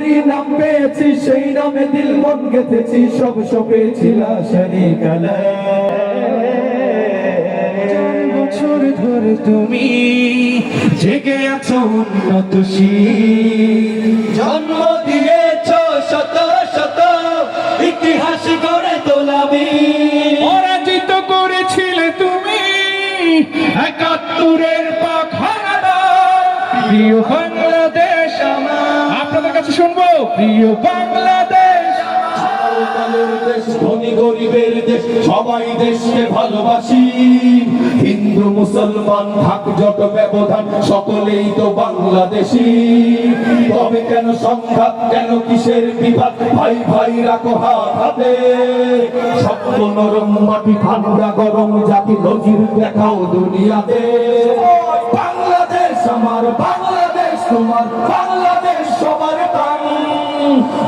তোমারই নাম পেয়েছি, সেই নামে দিল মন গেঁথেছি, সব সপেছিল শরিকালা চার বছর ধরে তুমি জেগে আছো উন্নত জন্ম দিয়েছ শত শত, ইতিহাস গড়ে তোলাবি। পরাজিত করেছিলে তুমি একাত্তরের পাখানা প্রিয় বাংলাদেশ আমার আপনাদের কাছে শুনব। প্রিয় বাংলাদেশ। হিন্দু, মুসলমান যত ব্যবধান, সকলেই তো বাংলাদেশি। তবে কেন সংঘাত, কেন কিসের বিভাগ? ভাই ভাই, রাখো হাত হাতে। শক্ত নরম মাটি ঠান্ডা গরম জাতি, নজির দেখাও দুনিয়াতে। বাংলাদেশ আমার, বাংলাদেশ তোমার, বাংলাদেশ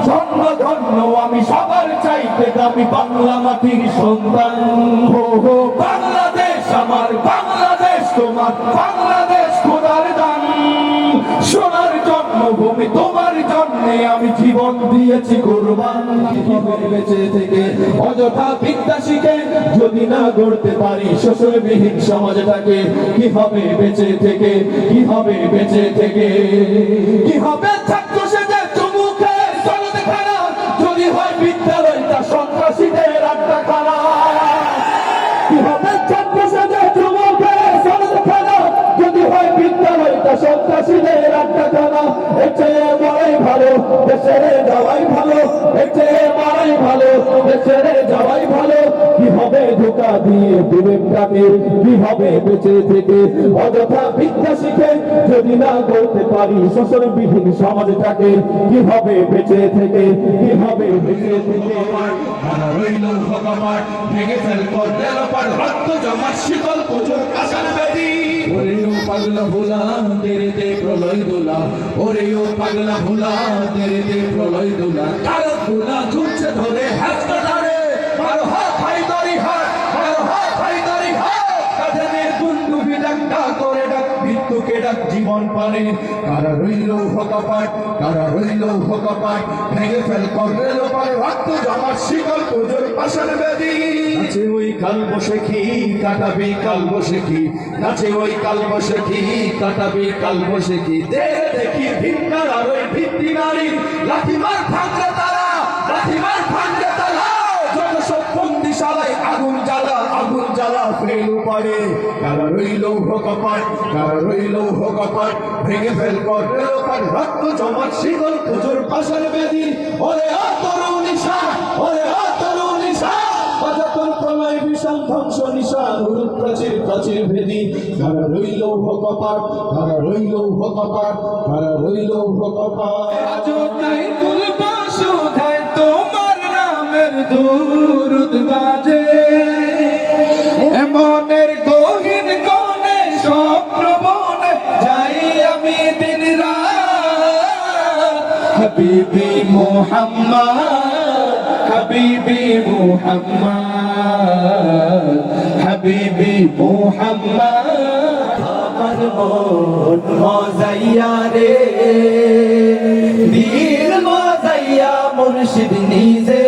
ধন্য ধন্য, আমি সবার চাইতে দামি বাংলা মাটির সন্তান। বাংলাদেশ আমার, বাংলাদেশ তোমার, বাংলাদেশ খোদার দান। সোনার জন্মভূমি তোমার জন্যে আমি জীবন দিয়েছি কোরবান। বেঁচে থেকে অযথা বিদ্যা শিখে যদি না গড়তে পারি, শোষণবিহীন সমাজটাকে কি হবে বেঁচে থেকে? কি হবে বেঁচে থেকে? কি হবে ছাত্র সেজে সন্ত্রাসীদের আড্ডা খানা এর চেয়ে বড়াই ভালো দেশের যাওয়াই ভালো এর মারাই ভালো দেশের যাওয়াই ভালো। কি হবে ধোকা দিয়ে বিবেকটাকে কি হবে বেঁচে থেকে? অযথা বিদ্যা শিখে যদি না করতে পারি শোষণবিহীন সমাজটাকে, কি হবে বেঁচে থেকে? কি হবে বেঁচে থেকে? ভেঙে ফেল করলে পার রক্ত জমা শীতল ও পাগলা ভোলা, তেরে দে প্রলয় দোলা। ওরে ও পাগলা ভোলা, তেরে দে প্রলয় দোলা। কারও ভোলা ঝুলছে ধরে, হাত জীবন পারে। কারা রইল ভগবান কারা রইল ভগবান ভেঙে ফেল করলে পারে রক্ত জমা শিকল পুজোর পাশার বেদি। নাচে ওই কাল বসে কি, কাটাবি কাল বসে কি? নাচে ওই কাল বসে কি, কাটাবি কাল বসে কি? দে দেখি ভিন্নার আর ওই ভিত্তি নারী লাঠিমার ভাঙলে তারা লাঠিমার ভাঙলে জ্বালা ফেল পারে। কারা রইল ভগবান কারা রইল ভগবান ভেঙে ফেল পারে রক্ত জমাট শীতল পুজোর পাশের বেদি ওরে তরু নিশা ওরে তরু নিশা অযতন প্রলয় বিশাল নিশা নুরুদ প্রাচীর প্রাচীর ভেদি। কারা রইল ভগবান কারা রইল ভগবান কারা রইল ভগবান অযোধ্যায় তুলবা, সুধায় তোমার নামের দুরুদ বাজে হাবিবি মোহাম্মদ হাবিবি মোহাম্মদ হাবিবি মোহাম্মদ। আমার মন মজাইয়া রে বীর মজাইয়া মুর্শিদ নিজে,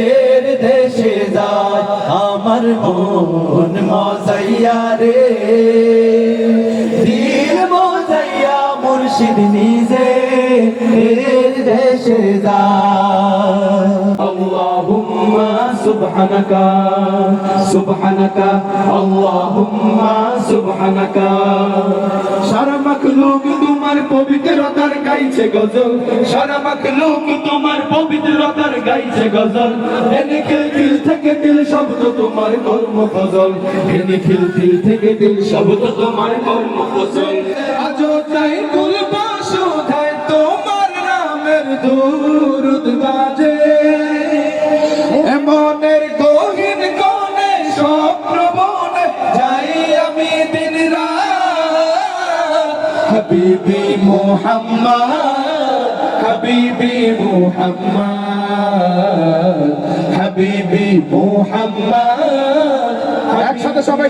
এর দেশে যায় আমার মন মজাইয়া রে। বীর মজাইয়া মুর্শিদ নিজে এর দেশে যায় اللهم سبحانك سبحانك اللهم سبحانك সারা মাখলুক তোমার পবিত্রতার গাইছে গজল সারা মাখলুক তোমার পবিত্রতার গাইছে গজল এনে খিল খিল থেকে দিল শব্দ তোমার কর্ম ফজল এনে খিল খিল থেকে দিল শব্দ তোমার কর্ম ফজল আজও তাই তুলবা সুধায় তোমার নামের দুরুদ বাজে। এমনের গহীন কোণে, স্বপ্ন বনে যাই আমি দিন রাত। হাবিবি মোহাম্মদ হাবিবি মোহাম্মদ হাবিবি মোহাম্মদ। একসাথে সবাই